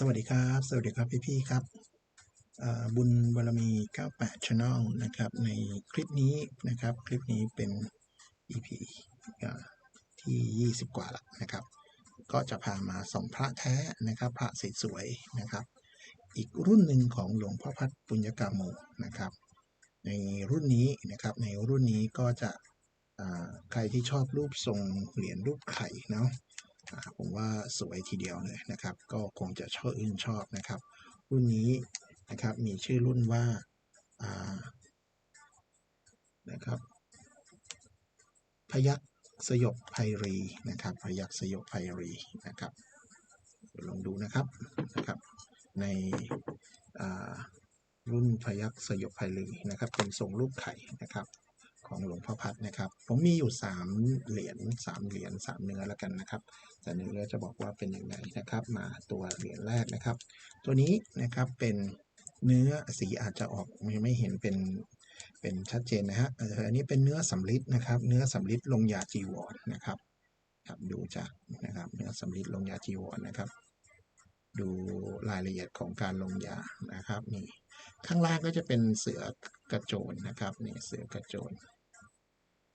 สวัสดีครับ สวัสดีครับพี่ๆครับบุญบารมี 98 Channel นะครับ ในคลิปนี้นะครับ คลิปนี้เป็น EP ที่ 20 กว่าแล้วนะครับ ก็จะพามาส่องพระแท้นะครับ พระสวยๆนะครับ อีกรุ่นหนึ่งของหลวงพ่อพัดปุญญกาโมนะครับ ในรุ่นนี้นะครับ ในรุ่นนี้ก็จะใครที่ชอบรูปทรงเหรียญรูปไข่เนาะ ผมว่าสวยทีเดียวเลยนะครับ ก็คงจะชอบอื่นชอบนะครับ รุ่นนี้นะครับมีชื่อรุ่นว่าานะครับ พยักสยบไพรีนะครับ พยักสยบไพรีนะครับลองดูนะครับนะครับ ในอ่ารุ่นพยักสยบไพรีนะครับ เป็นทรงรูปไข่นะครับ ของหลวงพ่อพัดนะครับ ผมมีอยู่สามเหรียญสามเหรียญสามเนื้อแล้วกันนะครับ แต่เนื้อจะบอกว่าเป็นยังไงนะครับ มาตัวเหรียญแรกนะครับ ตัวนี้นะครับเป็นเนื้อสีอาจจะออกไม่ไม่เห็นเป็นเป็นชัดเจนนะฮะอออันนี้เป็นเนื้อสำลิดนะครับ เนื้อสำลิดลงยาจีวรนะครับครับดูจากนะครับเนื้อสำลิดลงยาจีวรนะครับ ดูรายละเอียดของการลงยานะครับนี่ข้างล่างก็จะเป็นเสือกระโจนนะครับนี่เสือกระโจน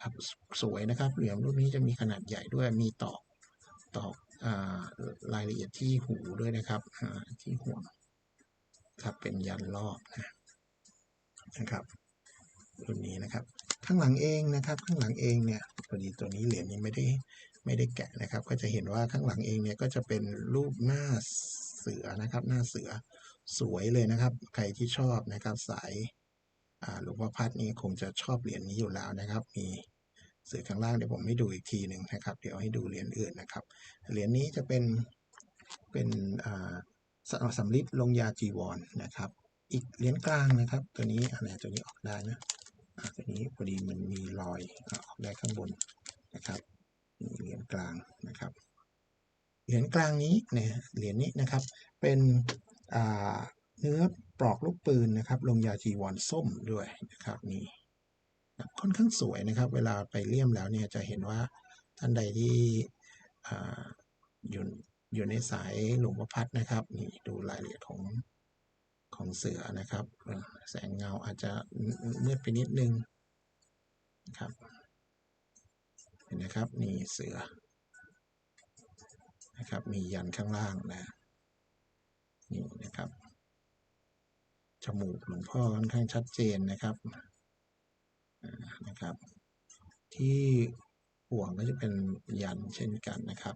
ครับสวยนะครับ เหรียญรุ่นนี้จะมีขนาดใหญ่ด้วยมีตอกตอกอรายละเอียดที่หูด้วยนะครับที่ห่วงครับเป็นยันรอบนะนะครับรุ่นนี้นะครับ ข้างหลังเองนะครับ ข้างหลังเองเนี่ยพอดีตัวนี้เหรียญนี้ไม่ได้ไม่ได้แกะนะครับ ก็จะเห็นว่าข้างหลังเองเนี่ยก็จะเป็นรูปหน้าเสือนะครับ หน้าเสือสวยเลยนะครับ ใครที่ชอบนะครับสายหลวงพ่อพัดนี่คงจะชอบเหรียญนี้อยู่แล้วนะครับ มี สื่อข้างล่างเดี๋ยวผมให้ดูอีกทีหนึ่งนะครับ เดี๋ยวให้ดูเหรียญอื่นนะครับ เหรียญนี้จะเป็นเป็นอ่าสสำลิดลงยาจีวรนนะครับ อีกเหรียญกลางนะครับ ตัวนี้อันไหนตัวนี้ออกได้นะตัวนี้พอดีมันมีรอยออกได้ข้างบนนะครับเหรียญกลางนะครับ เหรียญกลางนี้เนี่ยเหรียญนี้นะครับ เป็นอ่าเนื้อปลอกลูกปืนนะครับ ลงยาจีวรส้มด้วยนะครับนี่ ค่อนข้างสวยนะครับ เวลาไปเลี่ยมแล้วเนี่ยจะเห็นว่าท่านใดที่ออยู่อยู่ในสายหลวงพ่อพัดนะครับนี่ดูรายละเอียดของของเสือนะครับ แสงเงาอาจจะมืดไปนิดนึงนะครับเห็นนะครับนี่เสือนะครับ มียันข้างล่างนะนี่นะครับจมูกหลวงพ่อค่อนข้างชัดเจนนะครับ นะครับ ที่ห่วงก็จะเป็นยันเช่นกันนะครับ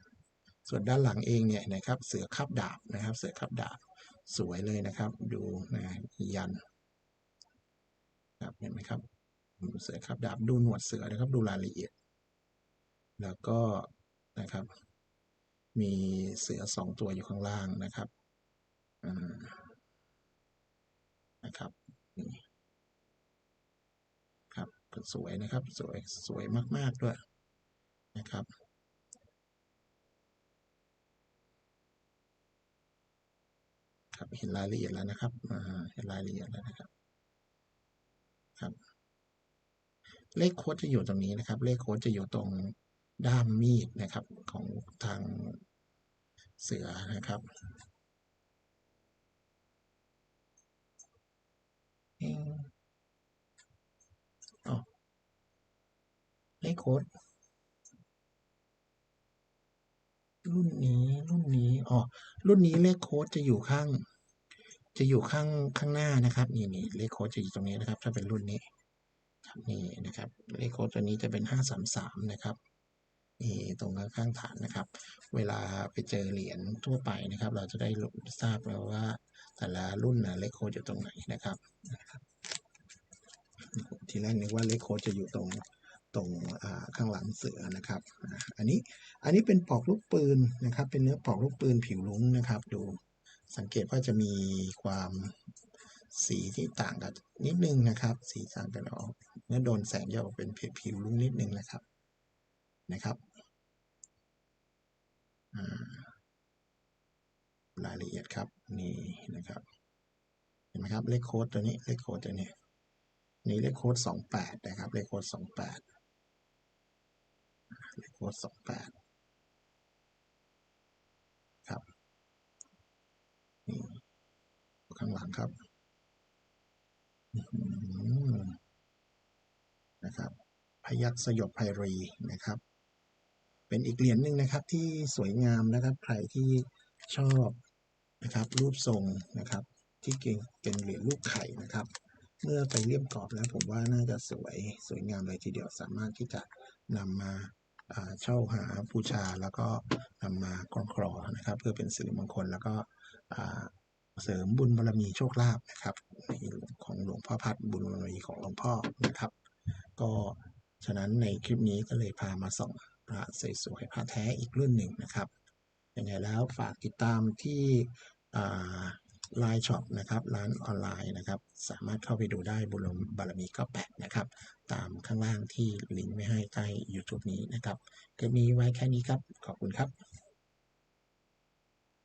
ส่วนด้านหลังเองเนี่ยนะครับเสือคับดาบนะครับ เสือคับดาบสวยเลยนะครับ ดูนะยันครับเห็นไหมครับเสือคับดาบดูหนวดเสือนะครับ ดูรายละเอียด แล้วก็นะครับ มีเสือสองตัวอยู่ข้างล่างนะครับอ่านะครับนี่ครับ สวยนะครับ สวยสวยมาก ๆ ด้วยนะครับ ครับเห็นรายละเอียดแล้วนะครับเห็นรายละเอียดแล้วนะครับครับ เลขโค้ดจะอยู่ตรงนี้นะครับ เลขโค้ดจะอยู่ตรงด้ามมีดนะครับของทางเสือนะครับเอ๊ะอ๋อเลข โค้ดรุ่นนี้รุ่นนี้อ๋อรุ่นนี้เลขโค้ดจะอยู่ข้าง จะอยู่ข้างข้างหน้านะครับนี่นี่เลขโค้ดจะอยู่ตรงนี้นะครับ ถ้าเป็นรุ่นนี้นี่นะครับเลขโค้ดตัวนี้จะเป็นห้าสามสามนะครับนี่ตรงข้างข้างฐานนะครับ เวลาไปเจอเหรียญทั่วไปนะครับ เราจะได้รู้ทราบแล้วว่า แต่ละรุ่นนะเลขโค้ดอยู่ตรงไหนนะครับนะครับทีแรกนึกว่าเลขโค้ดจะอยู่ตรง ตรงข้างหลังเสือนะครับ อันนี้อันนี้เป็นปลอกลูกปืนนะครับ เป็นเนื้อปลอกลูกปืนผิวลุ้งนะครับ ดูสังเกตว่าจะมีความสีที่ต่างกันนิดนึงนะครับ สีต่างกันออกเมื่อโดนแสงจะออกเป็นผิวผิวลุ้งนิดนึงนะครับนะครับรายละเอียดครับนี่นะครับ เห็นไหมครับเลขโค้ดตัวนี้เลขโค้ดตัวนี้นี่เลขโค้ดสองแปดนะครับ เลขโค้ด สอโค้ดสองแปดครับนี่ข้างหลังครับนะครับ พยัคฆ์สยบไพรีนะครับ เป็นอีกเหรียญหนึ่งนะครับที่สวยงามนะครับ ใครที่ชอบนะครับ รูปทรงนะครับ ที่เก่งเป็นเหรียญลูกไข่นะครับ เมื่อไปเลี่ยมกรอบแล้วผมว่าน่าจะสวยสวยงามเลยทีเดียวสามารถที่จะนำมา เช่าหาบูชาแล้วก็นำมาคล้องคลอนะครับ เพื่อเป็นสิริมงคลแล้วก็เสริมบุญบารมีโชคลาภนะครับในของหลวงพ่อพัดบุญบารมีของหลวงพ่อนะครับ ก็ฉะนั้นในคลิปนี้ก็เลยพามาส่องพระสวยๆพระแท้อีกรุ่นหนึ่งนะครับยังไงแล้วฝากติดตามที่ ไลน์ช็อปนะครับร้านออนไลน์นะครับ สามารถเข้าไปดูได้บุญบารมีก็แปดนะครับ ตามข้างล่างที่ลิงก์ไว้ให้ใต้ YouTube นี้นะครับ ก็มีไว้แค่นี้ครับ ขอบคุณครับ